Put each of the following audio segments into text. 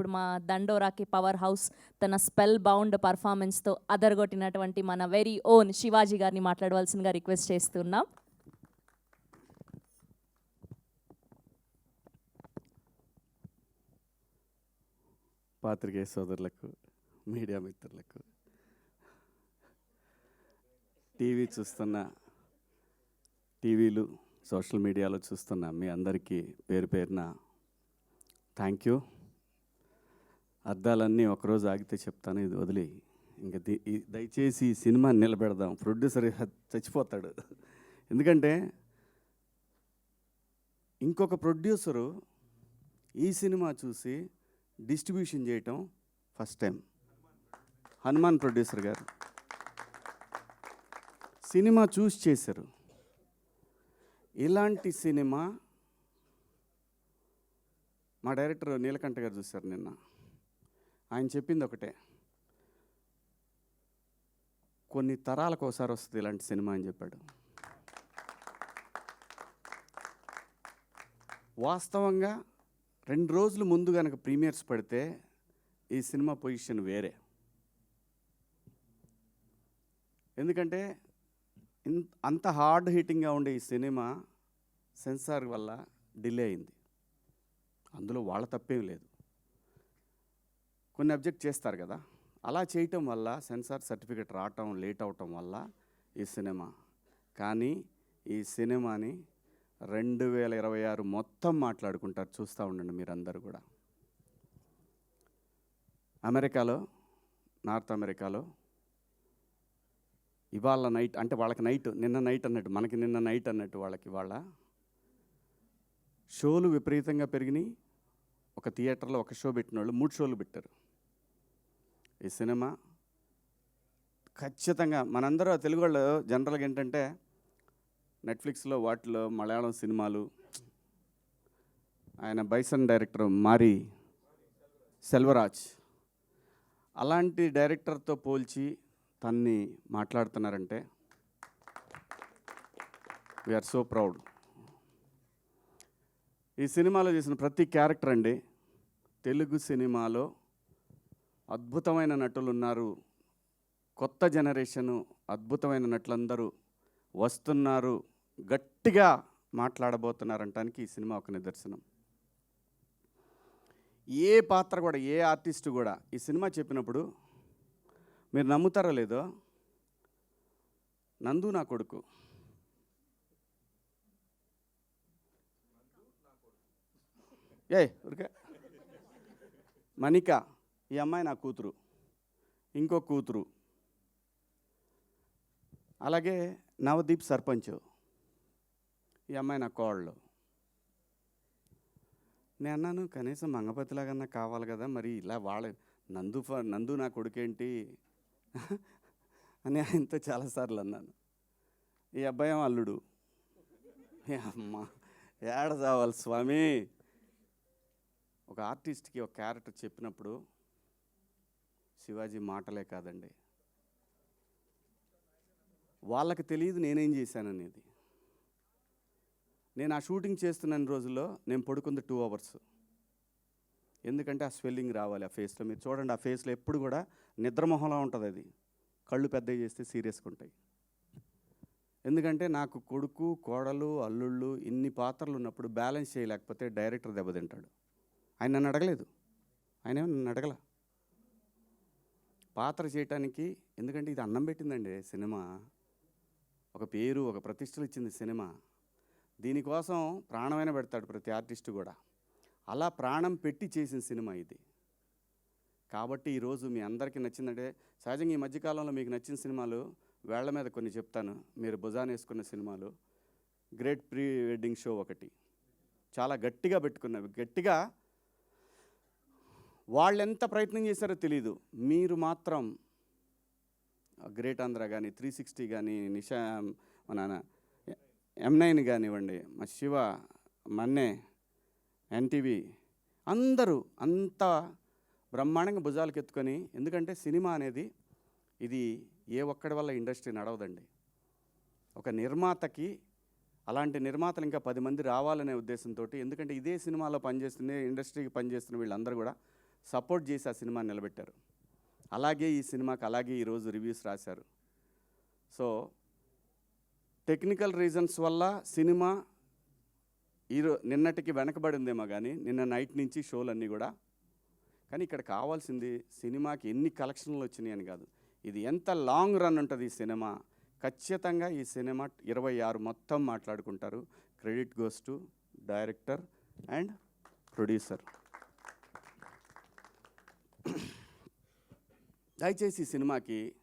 ఇప్పుడు మా దండోరాకి పవర్ హౌస్ తన స్పెల్ బౌండ్ పర్ఫార్మెన్స్తో అదరగొట్టినటువంటి మన వెరీ ఓన్ శివాజీ గారిని మాట్లాడవలసిందిగా రిక్వెస్ట్ చేస్తున్నాం. పాత్రికేయ సోదరులకు మీడియా మిత్రులకు టీవీ చూస్తున్న టీవీలు సోషల్ మీడియాలో చూస్తున్న మీ అందరికీ పేరు పేరున థ్యాంక్ యూ అద్దాలన్నీ ఒకరోజు ఆగితే చెప్తాను ఇది వదిలి ఇంకా ది- దయచేసి ఈ సినిమా నిలబెడదాం. ప్రొడ్యూసర్ చచ్చిపోతాడు. ఎందుకంటే ఇంకొక ప్రొడ్యూసరు ఈ సినిమా చూసి డిస్ట్రిబ్యూషన్ చేయటం ఫస్ట్ టైం. హనుమాన్ ప్రొడ్యూసర్ గారు. సినిమా చూసి చేశారు. ఇలాంటి సినిమా మా డైరెక్టర్ నీలకంఠ గారు చూశారు నిన్న. ఆయన చెప్పింది ఒకటే. కొన్ని తరాలకు ఒకసారి వస్తుంది ఇలాంటి సినిమా అని చెప్పాడు. వాస్తవంగా రెండు రోజులు ముందు కనుక ప్రీమియర్స్ పడితే ఈ సినిమా పొజిషన్ వేరే. ఎందుకంటే అంత హార్డ్ హిట్టింగ్గా ఉండే ఈ సినిమా సెన్సార్ వల్ల డిలే అయింది. అందులో వాళ్ళ తప్పేం లేదు. కొన్ని అబ్జెక్ట్ చేస్తారు కదా. అలా చేయటం వల్ల సెన్సార్ సర్టిఫికేట్ రావటం లేట్ అవటం వల్ల ఈ సినిమా. కానీ ఈ సినిమాని రెండు వేల ఇరవై ఆరు మొత్తం మాట్లాడుకుంటారు చూస్తూ ఉండండి మీరందరూ కూడా. అమెరికాలో నార్త్ అమెరికాలో ఇవాళ నైట్ అంటే వాళ్ళకి నైట్ నిన్న నైట్ అన్నట్టు మనకి నిన్న నైట్ అన్నట్టు వాళ్ళకి ఇవాళ షోలు విపరీతంగా పెరిగినాయి. ఒక థియేటర్లో ఒక షో పెట్టిన వాళ్ళు మూడు షోలు పెట్టారు. ఈ సినిమా ఖచ్చితంగా మనందరూ తెలుగు వాళ్ళు జనరల్గా ఏంటంటే నెట్ఫ్లిక్స్లో వాటిలో మలయాళం సినిమాలు ఆయన బైసన్ డైరెక్టర్ మారి సెల్వరాజ్ అలాంటి డైరెక్టర్తో పోల్చి తన్ని మాట్లాడుతున్నారంటే వీఆర్ సో ప్రౌడ్ ఈ సినిమాలో చేసిన ప్రతి క్యారెక్టర్ అండి తెలుగు సినిమాలో అద్భుతమైన నటులు ఉన్నారు కొత్త జనరేషను అద్భుతమైన నటులందరూ వస్తున్నారు. గట్టిగా మాట్లాడబోతున్నారంటానికి ఈ సినిమా ఒక నిదర్శనం. ఏ పాత్ర కూడా ఏ ఆర్టిస్టు కూడా ఈ సినిమా చెప్పినప్పుడు మీరు నమ్ముతారో లేదో నందు నా కొడుకు. ఏ ఉరికే. మణిక. ఈ అమ్మాయి నా కూతురు. ఇంకో కూతురు. అలాగే నవదీప్ సర్పంచ్. ఈ అమ్మాయి నా కోళ్ళు నేను అన్నాను కనీసం మంగపతిలాగన్నా కావాలి కదా మరి ఇలా వాళ్ళ నందు ఫ- నందు నా కొడుకేంటి? అని ఆయనతో చాలాసార్లు అన్నాను. ఈ అబ్బాయి అల్లుడు. ఏ అమ్మ ఏడ చావాలి స్వామి? ఒక ఆర్టిస్ట్కి ఒక క్యారెక్టర్ చెప్పినప్పుడు శివాజీ మాటలే కాదండి. వాళ్ళకి తెలియదు నేనేం చేశాననేది. నేను ఆ షూటింగ్ చేస్తున్న రోజుల్లో నేను పడుకుంది టూ అవర్స్. ఎందుకంటే ఆ స్వెల్లింగ్ రావాలి ఆ ఫేస్లో. మీరు చూడండి ఆ ఫేస్లో ఎప్పుడు కూడా నిద్రమొహంలా ఉంటుంది అది. కళ్ళు పెద్దవి చేస్తే సీరియస్గా ఉంటాయి. ఎందుకంటే నాకు కొడుకు కోడలు అల్లుళ్ళు ఇన్ని పాత్రలు ఉన్నప్పుడు బ్యాలెన్స్ చేయలేకపోతే డైరెక్టర్ దెబ్బతింటాడు. ఆయన నన్ను అడగలేదు. ఆయన నన్ను అడగల. పాత్ర చేయటానికి ఎందుకంటే ఇది అన్నం పెట్టిందండి సినిమా. ఒక పేరు ఒక ప్రతిష్టలు ఇచ్చింది సినిమా. దీనికోసం ప్రాణమైన పెడతాడు ప్రతి ఆర్టిస్టు కూడా. అలా ప్రాణం పెట్టి చేసిన సినిమా ఇది. కాబట్టి ఈరోజు మీ అందరికీ నచ్చిందంటే సహజంగా ఈ మధ్యకాలంలో మీకు నచ్చిన సినిమాలు వేళ్ళ మీద కొన్ని చెప్తాను. మీరు భుజాన్ వేసుకున్న సినిమాలు. గ్రేట్ ప్రీ వెడ్డింగ్ షో ఒకటి. చాలా గట్టిగా పెట్టుకున్నవి గట్టిగా వాళ్ళు ఎంత ప్రయత్నం చేశారో తెలీదు. మీరు మాత్రం గ్రేట్ ఆంధ్ర కానీ త్రీ సిక్స్టీ కానీ నిషా మన ఎం నైన్ కానివ్వండి మా శివ మన్నే ఎన్టీవీ అందరూ అంత బ్రహ్మాండంగా భుజాలకు ఎత్తుకొని ఎందుకంటే సినిమా అనేది ఇది ఏ ఒక్కడి వల్ల ఇండస్ట్రీ నడవదండి. ఒక నిర్మాతకి అలాంటి నిర్మాతలు ఇంకా పది మంది రావాలనే ఉద్దేశంతో ఎందుకంటే ఇదే సినిమాలో పనిచేస్తుంది ఇండస్ట్రీకి పనిచేస్తున్న వీళ్ళందరూ కూడా సపోర్ట్ చేసి ఆ సినిమా నిలబెట్టారు. అలాగే ఈ సినిమాకి అలాగే ఈరోజు రివ్యూస్ రాశారు. సో టెక్నికల్ రీజన్స్ వల్ల సినిమా ఈరో నిన్నటికి వెనకబడిందేమో కానీ నిన్న నైట్ నుంచి షోలు అన్నీ కూడా. కానీ ఇక్కడ కావాల్సింది సినిమాకి ఎన్ని కలెక్షన్లు వచ్చినాయి అని కాదు. ఇది ఎంత లాంగ్ రన్ ఉంటుంది ఈ సినిమా. ఖచ్చితంగా ఈ సినిమా ఇరవై ఆరు మొత్తం మాట్లాడుకుంటారు. Credit goes to director and producer. దయచేసి ఈ సినిమాకి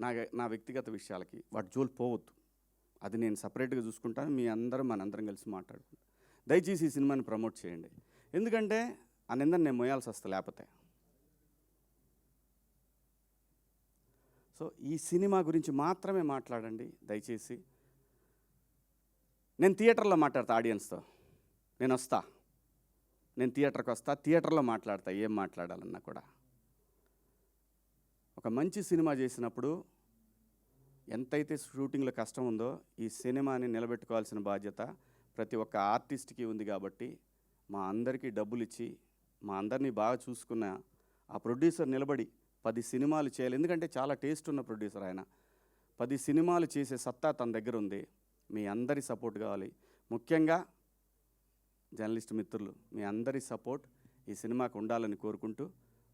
నా నా వ్యక్తిగత విషయాలకి వాటి జోలు పోవద్దు. అది నేను సపరేట్గా చూసుకుంటాను మీ అందరం మనందరం కలిసి మాట్లాడుకుంటాం. దయచేసి ఈ సినిమాని ప్రమోట్ చేయండి. ఎందుకంటే ఆ నిందని నేను మోయాల్సి వస్తా లేకపోతే. సో ఈ సినిమా గురించి మాత్రమే మాట్లాడండి దయచేసి. నేను థియేటర్లో మాట్లాడతా ఆడియన్స్తో. నేను వస్తా. నేను థియేటర్కి వస్తా థియేటర్లో మాట్లాడతా ఏం మాట్లాడాలన్నా కూడా. ఒక మంచి సినిమా చేసినప్పుడు ఎంతైతే షూటింగ్లో కష్టం ఉందో ఈ సినిమాని నిలబెట్టుకోవాల్సిన బాధ్యత ప్రతి ఒక్క ఆర్టిస్ట్కి ఉంది కాబట్టి మా అందరికీ డబ్బులు ఇచ్చి మా అందరినీ బాగా చూసుకున్న ఆ ప్రొడ్యూసర్ నిలబడి పది సినిమాలు చేయాలి. ఎందుకంటే చాలా టేస్ట్ ఉన్న ప్రొడ్యూసర్ ఆయన. పది సినిమాలు చేసే సత్తా తన దగ్గర ఉంది. మీ అందరి సపోర్ట్ కావాలి. ముఖ్యంగా జర్నలిస్ట్ మిత్రులు మీ అందరి సపోర్ట్ ఈ సినిమాకు ఉండాలని కోరుకుంటూ